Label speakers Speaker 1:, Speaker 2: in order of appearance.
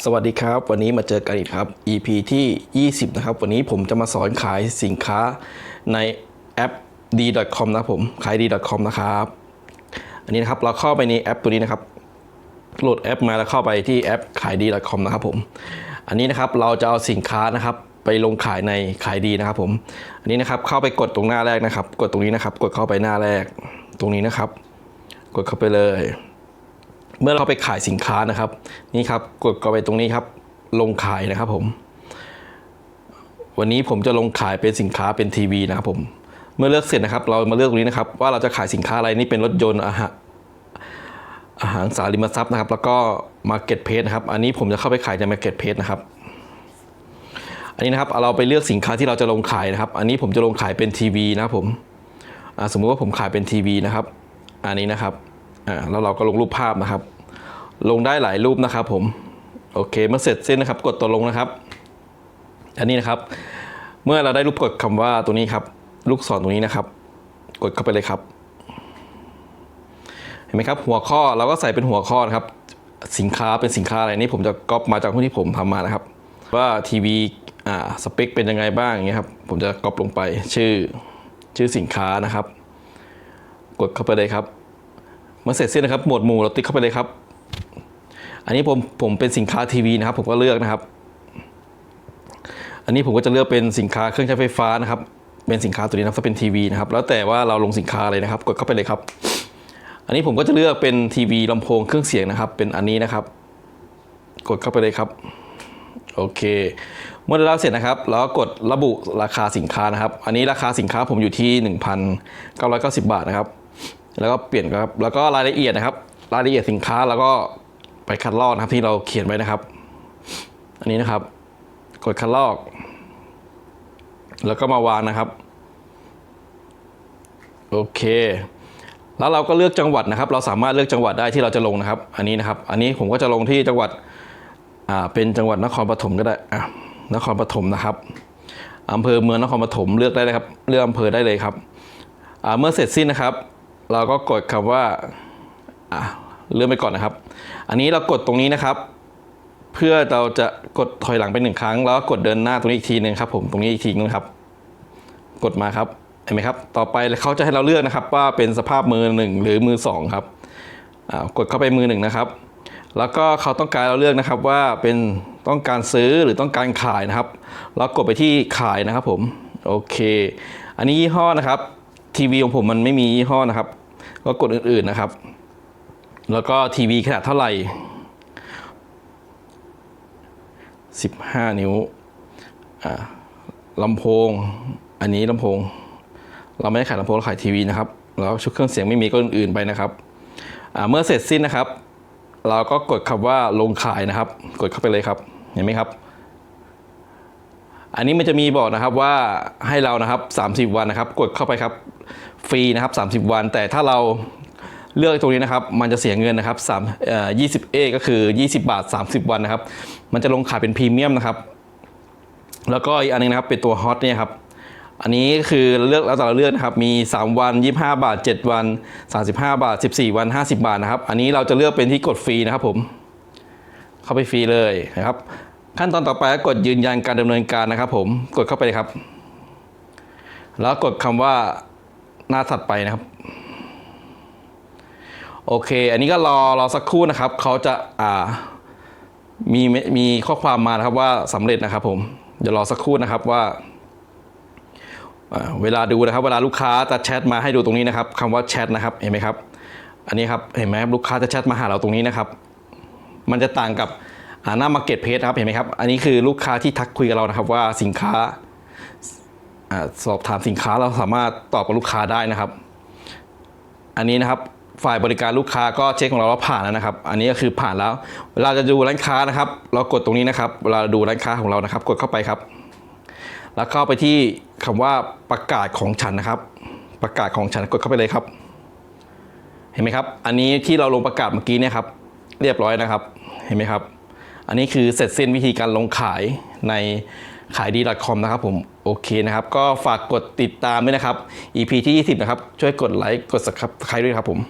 Speaker 1: สวัสดีครับ วันนี้มาเจอกันอีกครับ EP ที่ 20 นะครับ วันนี้ผมจะมาสอนขายสินค้าในแอป d.com นะผมขาย d.com นะครับ อันนี้นะครับเราเข้าไปในแอปตัวนี้นะครับโหลดแอปมาแล้วเข้าไปที่แอปขายดี .com นะครับผม อันนี้นะครับเราจะเอาสินค้านะครับไปลงขายในขายดีนะครับผม อันนี้นะครับเข้าไปกดตรงหน้าแรกนะครับ กดตรงนี้นะครับ กดเข้าไปหน้าแรกตรงนี้นะครับ กดเข้าไปเลย เมื่อเราไปขายสินค้านะครับ นี่ครับกดเข้าไปตรงนี้ครับ ลงขายนะครับผม วันนี้ผมจะลงขายเป็นสินค้าเป็นทีวีนะครับผม เมื่อเลือกเสร็จนะครับ เรามาเลือกตรงนี้นะครับ ว่าเราจะขายสินค้าอะไรนี่เป็นรถยนต์อาหารอาหารสาริมทรัพย์นะครับ แล้วก็ Market p a g e นะครับ อันนี้ผมจะเข้าไปขายใน Market p a g e นะครับอันนี้นะครับเราไปเลือกสินค้าที่เราจะลงขายนะครับ อันนี้ผมจะลงขายเป็นทีวีนะครับผมสมมุติว่าผมขายเป็นทีวีนะครับ อันนี้นะครับแล้วเราก็ลงรูปภาพนะครับ ลงได้หลายรูปนะครับผม โอเค เมื่อเสร็จสิ้นนะครับ กดตัวลงนะครับ อันนี้นะครับ เมื่อเราได้รูปกดคำว่าตัวนี้ครับ ลูกศรตรงนี้นะครับ กดเข้าไปเลยครับ เห็นไหมครับ หัวข้อเราก็ใส่เป็นหัวข้อนะครับ สินค้าเป็นสินค้าอะไรนี่ผมจะก๊อปมาจากหุ้ที่ผมทำมานะครับ ว่าทีวีอ่าสเปคเป็นยังไงบ้างอย่างเงี้ยครับ ผมจะก๊อปลงไปชื่อชื่อสินค้านะครับ กดเข้าไปเลยครับเมื่อเสร็จสิ้นนะครับ หมวดหมู่เราติ๊กเข้าไปเลยครับ อันนี้ผมผมเป็นสินค้าทีวีนะครับ ผมก็เลือกนะครับ อันนี้ผมก็จะเลือกเป็นสินค้าเครื่องใช้ไฟฟ้านะครับ เป็นสินค้าตัวนี้นะครับถ้าเป็นทีวีนะครับ แล้วแต่ว่าเราลงสินค้าอะไรนะครับ กดเข้าไปเลยครับ อันนี้ผมก็จะเลือกเป็นทีวีลำโพงเครื่องเสียงนะครับ เป็นอันนี้นะครับ กดเข้าไปเลยครับ โอเค เมื่อได้รับเสร็จนะครับ เราก็กดระบุราคาสินค้านะครับ อันนี้ราคาสินค้าผมอยู่ที่ 1,990 บาทนะครับ แล้วก็เปลี่ยนครับ แล้วก็รายละเอียดนะครับ รายละเอียดสินค้าแล้วก็ ไปคัดลอกนะครับที่เราเขียนไว้นะครับ อันนี้นะครับ กดคัดลอก แล้วก็มาวางนะครับ โอเค แล้วเราก็เลือกจังหวัดนะครับ เราสามารถเลือกจังหวัดได้ที่เราจะลงนะครับ อันนี้นะครับ อันนี้ผมก็จะลงที่จังหวัดอ่าเป็นจังหวัดนครปฐมก็ได้อะนครปฐมนะครับอำเภอเมืองนครปฐมเลือกได้เลยครับ เลือกอำเภอได้เลยครับอ่าเมื่อเสร็จสิ้นนะครับ เราก็กดคำว่าอ่า เลื่อนไปก่อนนะครับ อันนี้เรากดตรงนี้นะครับ เพื่อเราจะกดถอยหลังไปหนึ่งครั้ง แล้วก็กดเดินหน้าตรงนี้อีกทีหนึงครับผมตรงนี้อีกทีนึงครับ กดมาครับเห็นไหมครับ ต่อไปเขาจะให้เราเลือกนะครับ ว่าเป็นสภาพมือหนึ่งหรือมือสองครับกดเข้าไปมือหนึ่งนะครับ แล้วก็เขาต้องการเราเลือกนะครับว่าเป็นต้องการซื้อหรือต้องการขายนะครับแล้วกดไปที่ขายนะครับผม โอเค อันนี้ยี่ห้อนะครับ ทีวีของผมมันไม่มียี่ห้อนะครับ ก็กดอื่นๆนะครับ แล้วก็ทีวีขนาดเท่าไหร่ 15 นิ้วลำโพง อันนี้ลำโพง เราไม่ได้ขายลำโพงเราขายทีวีนะครับ แล้วชุดเครื่องเสียงไม่มีก็อื่นๆไปนะครับ เมื่อเสร็จสิ้นนะครับ เราก็กดคำว่าลงขายนะครับ กดเข้าไปเลยครับ เห็นไหมครับ อันนี้มันจะมีบอกนะครับว่าให้เรานะครับ 30 วันนะครับ กดเข้าไปครับ ฟรีนะครับ 30 วัน แต่ถ้าเรา เลือกตรงนี้นะครับมันจะเสียเงินนะครับ3เอ่อ20เอก็คือ 20 บาท 30 วันนะครับ มันจะลงขายเป็นพรีเมียมนะครับ แล้วก็อีกอันนึงนะครับเป็นตัวฮอตเนี่ยครับอันนี้คือเลือกแล้วแต่เราเลือกนะครับมี 3 วัน 25 บาท 7 วัน 35 บาท 14 วัน 50 บาทนะครับ อันนี้เราจะเลือกเป็นที่กดฟรีนะครับผมเข้าไปฟรีเลยนะครับ ขั้นตอนต่อไปก็กดยืนยันการดำเนินการนะครับ ผมกดเข้าไปเลยครับ แล้วกดคำว่าหน้าถัดไปนะครับ โอเค อันนี้ก็รอรอสักครู่นะครับเขาจะอ่ามีมีข้อความมานะครับว่าสำเร็จนะครับผมเดี๋ยวรอสักครู่นะครับว่า เวลาดูนะครับ เวลาลูกค้าจะแชทมาให้ดูตรงนี้นะครับคำว่าแชทนะครับเห็นไหมครับ อันนี้ครับเห็นไหมครับลูกค้าจะแชทมาหาเราตรงนี้นะครับ มันจะต่างกับหน้า Market p a g e นะครับเห็นไหมครับ อันนี้คือลูกค้าที่ทักคุยกับเรานะครับ ว่าสินค้าอ่าสอบถามสินค้าเราสามารถตอบกับลูกค้าได้นะครับ อันนี้นะครับ ฝ่ายบริการลูกค้าก็เช็คของเราว่าผ่านแล้วนะครับ อันนี้ก็คือผ่านแล้วเวลาจะดูร้านค้านะครับ เรากดตรงนี้นะครับ เวลาดูร้านค้าของเรานะครับ กดเข้าไปครับ แล้วเข้าไปที่คำว่าประกาศของฉันนะครับ ประกาศของฉันกดเข้าไปเลยครับ เห็นไหมครับ อันนี้ที่เราลงประกาศเมื่อกี้เนี่ยครับ เรียบร้อยนะครับ เห็นไหมครับ อันนี้คือเสร็จสิ้นวิธีการลงขายในขายดี .com นะครับผมโอเคนะครับ ก็ฝากกดติดตามด้วยนะครับ EP ที่ 20 นะครับ ช่วยกดไลค์กด subscribe ด้วยครับผม